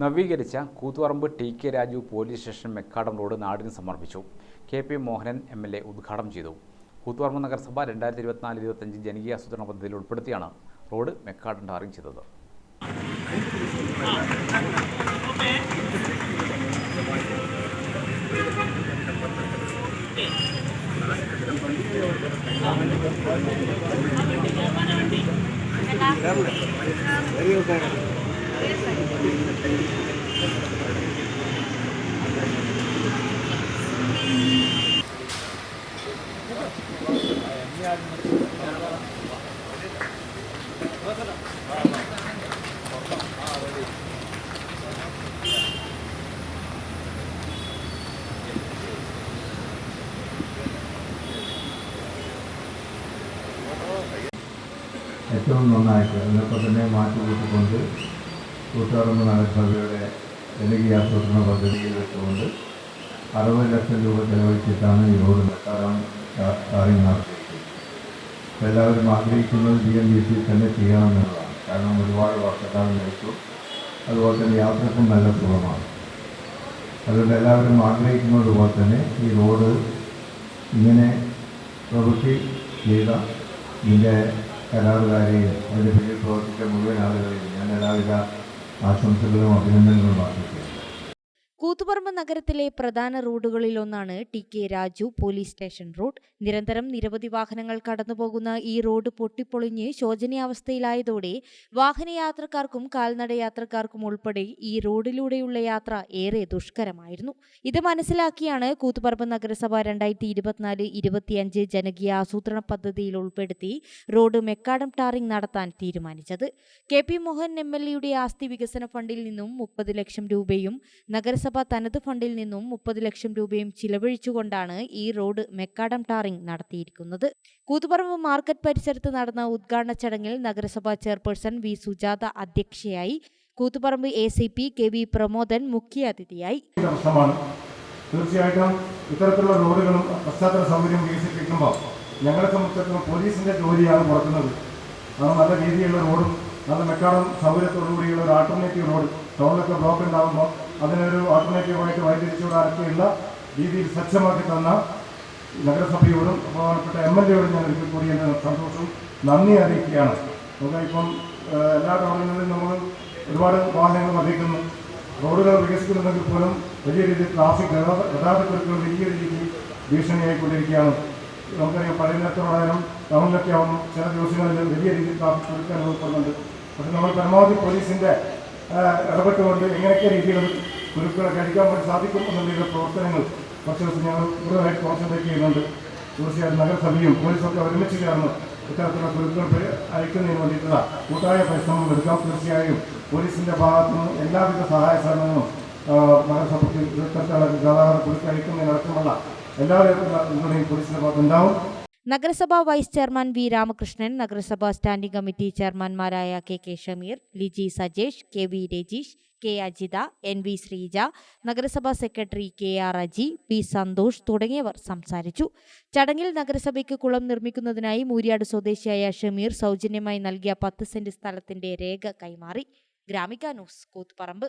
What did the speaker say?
നവീകരിച്ച Koothuparamba T K Raju police station macadam road നാടിന് സമർപ്പിച്ചു. K P Mohanan M L A ഉദ്ഘാടനം ചെയ്തു. കൂത്തുപറമ്പ് നഗരസഭ രണ്ടായിരത്തി ഇരുപത്തിനാല് ഇരുപത്തഞ്ച് ജനകീയ ആസൂത്രണ പദ്ധതിയിൽ ഉൾപ്പെടുത്തിയാണ് റോഡ് മെക്കാടം ടാറിംഗ് ചെയ്തത്. ഏറ്റവും നന്നായിട്ട് എന്നൊക്കെ തന്നെ മാറ്റി കൂട്ടിക്കൊണ്ട് കൂത്തുപറമ്പ് നഗരസഭയുടെ ജനകീയ ആസൂത്രണ പദ്ധതിയിൽ വെച്ചുകൊണ്ട് അറുപത് ലക്ഷം രൂപ ചെലവഴിച്ചിട്ടാണ് ഈ റോഡ് മെക്കാറാൻ ടാറിങ് നടത്തിയിരിക്കുന്നത്. എല്ലാവരും ആഗ്രഹിക്കുന്നത് ജി എം ബി സി തന്നെ ചെയ്യണമെന്നുള്ളതാണ് കാരണം ഒരുപാട് വർഷക്കാലം നയിച്ചു അതുപോലെ തന്നെ യാത്രക്കും നല്ല സുഖമാണ്. അതുകൊണ്ട് എല്ലാവരും ആഗ്രഹിക്കുന്നത് പോലെ തന്നെ ഈ റോഡ് ഇങ്ങനെ പ്രവൃത്തി ചെയ്ത ഇതിന്റെ കരാറുകാരെയും അതിന്റെ പിന്നിൽ പ്രവർത്തിച്ച മുഴുവൻ ആളുകളെയും ഞാൻ എല്ലാവിധ ആശംസകളും അഭിനന്ദനങ്ങളും അറിയിക്കുന്നു കൂത്തുപറമ്പ് നഗരത്തിലെ പ്രധാന റോഡുകളിലൊന്നാണ് T K Raju police station road. നിരന്തരം നിരവധി വാഹനങ്ങൾ കടന്നുപോകുന്ന ഈ റോഡ് പൊട്ടിപ്പൊളിഞ്ഞ് ശോചനീയാവസ്ഥയിലായതോടെ വാഹനയാത്രക്കാർക്കും കാൽനട യാത്രക്കാർക്കും ഉൾപ്പെടെ ഈ റോഡിലൂടെയുള്ള യാത്ര ഏറെ ദുഷ്കരമായിരുന്നു. ഇത് മനസ്സിലാക്കിയാണ് കൂത്തുപറമ്പ് നഗരസഭ രണ്ടായിരത്തി ഇരുപത്തിനാല് ഇരുപത്തിയഞ്ച് ജനകീയ ആസൂത്രണ പദ്ധതിയിൽ ഉൾപ്പെടുത്തി റോഡ് മെക്കാഡം ടാറിംഗ് നടത്താൻ തീരുമാനിച്ചത്. K P Mohan M L എയുടെ ആസ്തി വികസന ഫണ്ടിൽ നിന്നും മുപ്പത് ലക്ഷം രൂപയും നഗരസഭ തനത് ഫണ്ടിൽ നിന്നും മുപ്പത് ലക്ഷം രൂപയും ചിലവഴിച്ചുകൊണ്ടാണ് ഈ റോഡ് മെക്കാഡം ടാറിംഗ് നടത്തിയിരിക്കുന്നത്. കൂത്തുപറമ്പ് മാർക്കറ്റ് പരിസരത്ത് നടന്ന ഉദ്ഘാടന ചടങ്ങിൽ നഗരസഭാ ചെയർപേഴ്സൺ വി. സുജാത അധ്യക്ഷയായി. Koothuparamba A. C. P. K. V. Pramodan മുഖ്യാതിഥിയായി. തീർച്ചയായിട്ടും ഇത്തരത്തിലുള്ള റോഡുകളും പശ്ചാത്തല സൗകര്യം വികസിപ്പിക്കുമ്പോൾ ഞങ്ങളെ സംബന്ധിച്ചിടത്തോളം പോലീസിന്റെ ജോലിയാണ് കുറക്കുന്നത് അത് നല്ല രീതിയിലുള്ള റോഡും നല്ല മെക്കാടം സൗകര്യത്തോടുകൂടിയുള്ള ഒരു ആൾട്ടർനേറ്റീവ് റോഡ് ടൗണിലൊക്കെ ബ്ലോക്ക് ഉണ്ടാകുമ്പോൾ അതിനൊരു ആൾട്ടർനേറ്റീവായിട്ട് വൈദ്യുതിച്ചൂടാക്കിയുള്ള രീതിയിൽ സജ്ജമാക്കി തന്ന നഗരസഭയോടും ബഹുമാനപ്പെട്ട എം എൽ എയോടും ഞാൻ ഒരിക്കൽ കൂടി എന്റെ സന്തോഷവും നന്ദി അറിയിക്കുകയാണ്. നമുക്ക് ഇപ്പം എല്ലാ ടൗണുകളിലും നമ്മൾ ഒരുപാട് വാഹനങ്ങൾ വധിക്കുന്നു റോഡുകൾ വികസിക്കുന്നുണ്ടെങ്കിൽ പോലും വലിയ രീതിയിൽ ട്രാഫിക് ഗതാഗതക്കുരുക്കൾ വലിയ രീതിയിൽ ഭീഷണിയായിക്കൊണ്ടിരിക്കുകയാണ്. നമുക്കറിയാം പഴയനത്തോടായാലും ടൗണിലൊക്കെ ആവുന്നു ചില ദിവസങ്ങളിൽ വലിയ രീതിയിൽ ട്രാഫിക് കുരുക്ക് അനുഭവപ്പെടുന്നുണ്ട് പക്ഷെ നമ്മൾ പരമാവധി പോലീസിന്റെ ഇടപെട്ടുകൊണ്ട് എങ്ങനെയൊക്കെ രീതിയിൽ ഗുരുക്കളെ കഴിക്കാൻ വേണ്ടി സാധിക്കും എന്നുള്ള പ്രവർത്തനങ്ങൾ കുറച്ച് ദിവസം ഞങ്ങൾ കൂടുതലായിട്ട് കോൺസെൻട്രേറ്റ് ചെയ്യുന്നുണ്ട്. തീർച്ചയായും നഗരസഭയും പോലീസൊക്കെ ഒരുമിച്ച് ചേർന്ന് ഇത്തരത്തിലുള്ള ഗുരുക്കൾ അയക്കുന്നതിന് വേണ്ടിയിട്ടുള്ള കൂട്ടായ പരിശ്രമം എടുക്കാം. തീർച്ചയായും പോലീസിന്റെ ഭാഗത്തു നിന്ന് എല്ലാവിധ സഹായ സഹകരണങ്ങളും ആ, നഗരസഭയ്ക്ക് ഗതാഗത കുരുക്ക് അയക്കുന്നതിനടക്കമുള്ള എല്ലാവരും പോലീസിന്റെ പോലീസിന്റെ ഭാഗത്ത് ഉണ്ടാവും നഗരസഭാ വൈസ് ചെയർമാൻ വി രാമകൃഷ്ണൻ നഗരസഭാ standing committee ചെയർമാൻമാരായ K K Shameer Liji Sajesh K V Rajeesh K Ajitha N V Sreeja നഗരസഭാ secretary K R Aji P Santhosh തുടങ്ങിയവർ സംസാരിച്ചു. ചടങ്ങിൽ നഗരസഭയ്ക്ക് കുളം നിർമ്മിക്കുന്നതിനായി മൂര്യാട് സ്വദേശിയായ ഷമീർ സൗജന്യമായി നൽകിയ പത്ത് സെന്റ് സ്ഥലത്തിന്റെ രേഖ കൈമാറി. Gramika news Koothuparamba.